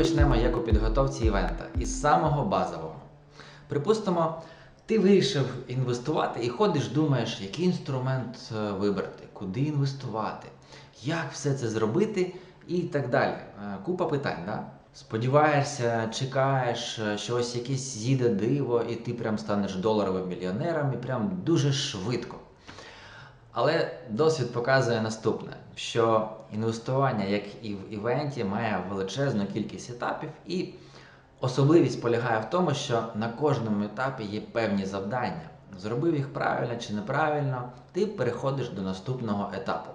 почнемо як у підготовці івента із самого базового. Припустимо, ти вирішив інвестувати і ходиш, думаєш, який інструмент е, вибрати, куди інвестувати, як все це зробити і так далі. Е, Купа питань, да? Сподіваєшся, чекаєш, е, що ось якесь з'їде диво, і ти прям станеш доларовим мільйонером, і прям дуже швидко. Але досвід показує наступне: що інвестування, як і в івенті, має величезну кількість етапів, і особливість полягає в тому, що на кожному етапі є певні завдання. Зробив їх правильно чи неправильно, ти переходиш до наступного етапу.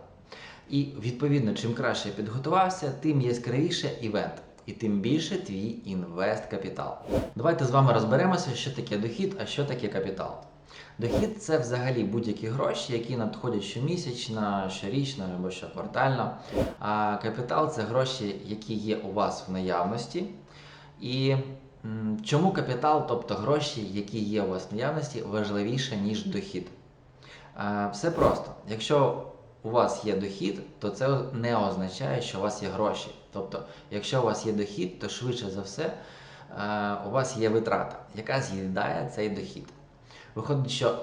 І відповідно, чим краще підготувався, тим яскравіше івент, і тим більше твій інвест-капітал. Давайте з вами розберемося, що таке дохід, а що таке капітал. Дохід це взагалі будь-які гроші, які надходять щомісячно, щорічно або щоквартально. А капітал це гроші, які є у вас в наявності. І чому капітал, тобто гроші, які є у вас в наявності, важливіше, ніж дохід? Все просто. Якщо у вас є дохід, то це не означає, що у вас є гроші. Тобто, якщо у вас є дохід, то швидше за все у вас є витрата, яка з'їдає цей дохід. Виходить, що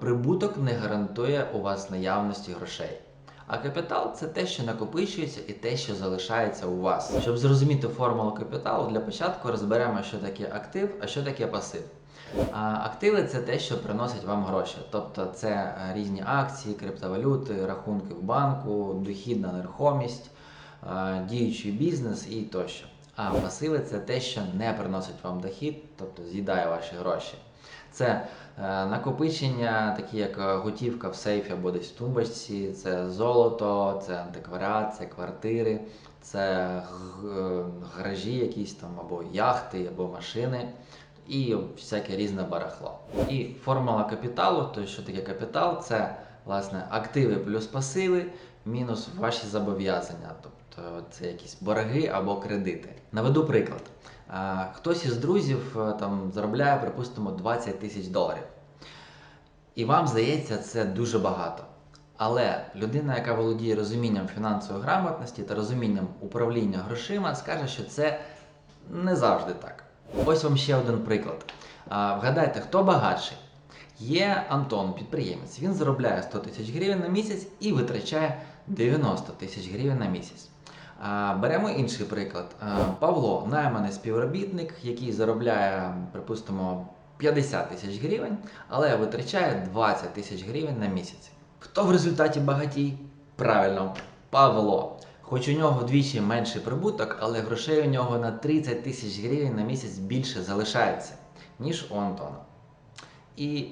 прибуток не гарантує у вас наявності грошей. А капітал це те, що накопичується, і те, що залишається у вас. Щоб зрозуміти формулу капіталу, для початку розберемо, що таке актив, а що таке пасив. Активи це те, що приносить вам гроші. Тобто це е, різні акції, криптовалюти, рахунки в банку, дохідна нерухомість, діючий бізнес і тощо. А пасиви це те, що не приносить вам дохід, тобто з'їдає ваші гроші. Це е, накопичення, такі як е, готівка в сейфі або десь в тумбочці, це золото, це антикваріат, це квартири, це е, гаражі якісь там, або яхти, або машини і всяке різне барахло. І формула капіталу, то що таке капітал, це власне активи плюс пасиви мінус ваші зобов'язання, тобто це якісь борги або кредити. Наведу приклад. Хтось із друзів е, там заробляє, припустимо, 20 тисяч доларів. І вам здається, це дуже багато. Але людина, яка володіє розумінням фінансової грамотності та розумінням управління грошима, скаже, що це не завжди так. Ось вам ще один приклад. Вгадайте, хто багатший? Є Антон, підприємець. Він заробляє 100 тисяч гривень на місяць і витрачає 90 тисяч гривень на місяць. Беремо інший приклад. Павло, найманий співробітник, який заробляє, припустимо, 50 тисяч гривень, але витрачає 20 тисяч гривень на місяць. Хто в результаті багатій? Правильно, Павло. Хоч у нього вдвічі менший прибуток, але грошей у нього на 30 тисяч гривень на місяць більше залишається, ніж у Антона. І,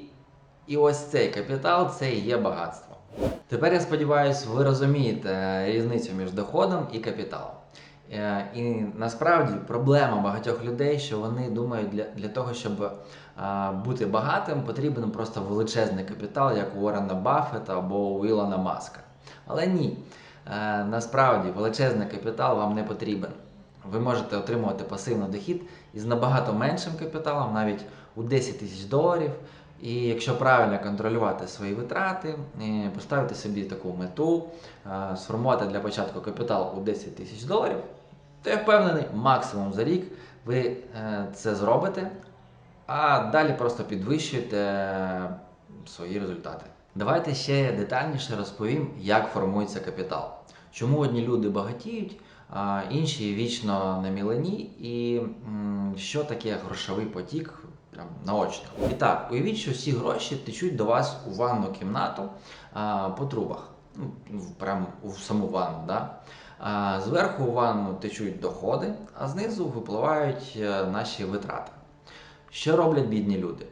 і ось цей капітал це і є багатство. Тепер я сподіваюся, ви розумієте різницю між доходом і капіталом. Е, І насправді проблема багатьох людей, що вони думають, для, для того, щоб а, бути багатим, потрібен просто величезний капітал, як у Уоррена Баффета або у Маска. Але ні, Е, насправді величезний капітал вам не потрібен. Ви можете отримувати пасивний дохід із набагато меншим капіталом, навіть у 10 тисяч доларів. І якщо правильно контролювати свої витрати, е, поставити собі таку мету, е, сформувати для початку капітал у 10 тисяч доларів, то я впевнений, максимум за рік ви е, це зробите, а далі просто підвищуєте свої результати. Давайте ще детальніше розповім, як формується капітал. Чому одні люди багатіють, а інші вічно на мілені, і що таке грошовий потік прям наочно. І так, уявіть, що всі гроші течуть до вас у ванну кімнату а, по трубах. Ну, в- прям в саму ванну. Да? А, зверху у ванну течуть доходи, а знизу випливають е, наші витрати. Що роблять бідні люди?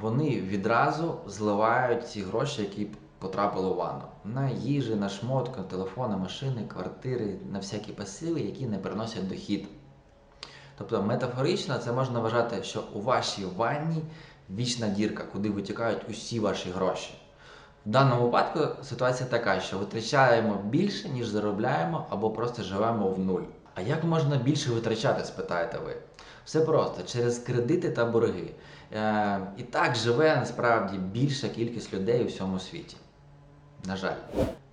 Вони відразу зливають ці гроші, які потрапили у ванну. На їжі, на шмотку, телефони, машини, квартири, на всякі пасиви, які не приносять дохід. Тобто метафорично це можна вважати, що у вашій ванні вічна дірка, куди витікають усі ваші гроші. В даному випадку ситуація така, що витрачаємо більше, ніж заробляємо, або просто живемо в нуль. А як можна більше витрачати, спитаєте ви? Все просто через кредити та борги. Е, і так живе насправді більша кількість людей у всьому світі. На жаль.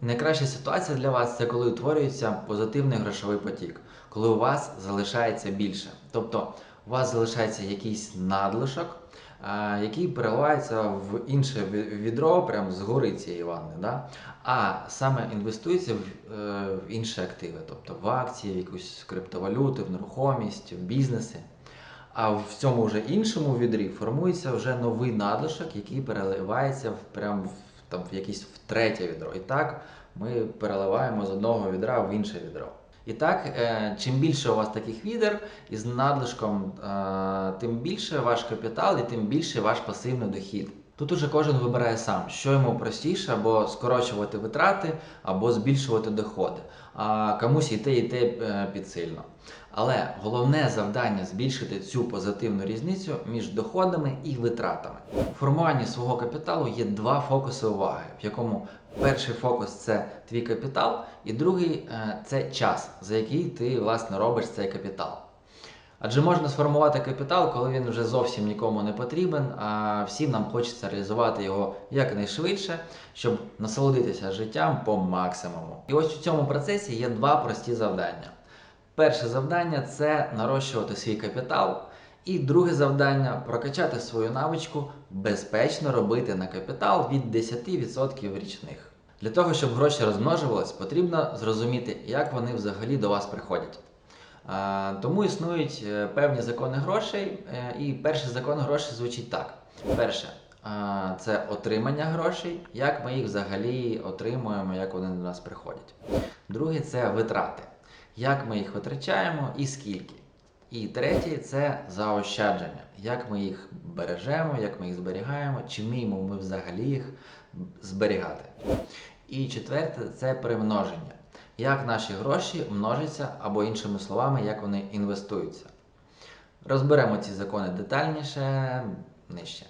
Найкраща ситуація для вас це коли утворюється позитивний грошовий потік. коли у вас залишається більше. Тобто у вас залишається якийсь надлишок, який переливається в інше ві- відро, прямо згори цієї ванни. Да? А саме інвестується в, е, в інші активи, тобто в акції, в якусь криптовалюти, в нерухомість, в бізнеси. А в цьому вже іншому відрі формується вже новий надлишок, який переливається в прям в, там, в якесь в третє відро. І так ми переливаємо з одного відра в інше відро. І так, е, чим більше у вас таких відер із надлишком, е, тим більше ваш капітал і тим більше ваш пасивний дохід. Тут уже кожен вибирає сам, що йому простіше, або скорочувати витрати, або збільшувати доходи. А комусь і те, і те підсильно. Але головне завдання збільшити цю позитивну різницю між доходами і витратами. У формуванні свого капіталу є два фокуси уваги, в якому перший фокус це твій капітал, і другий е, це час, за який ти власне робиш цей капітал. Адже можна сформувати капітал, коли він вже зовсім нікому не потрібен, а всім нам хочеться реалізувати його якнайшвидше, щоб насолодитися життям по максимуму. І ось у цьому процесі є два прості завдання. Перше завдання це нарощувати свій капітал. І друге завдання прокачати свою навичку безпечно робити на капітал від 10% річних. Для того, щоб гроші розмножувались, потрібно зрозуміти, як вони взагалі до вас приходять. Тому існують е, певні закони грошей, е, і перший закон грошей звучить так: перше це отримання грошей, як ми їх взагалі отримуємо, як вони до нас приходять. Друге це витрати, як ми їх витрачаємо і скільки. І третє це заощадження, як ми їх бережемо, як ми їх зберігаємо, чи вміємо ми взагалі їх зберігати. І четверте це примноження. Як наші гроші множаться, або іншими словами, як вони інвестуються. Розберемо ці закони детальніше нижче.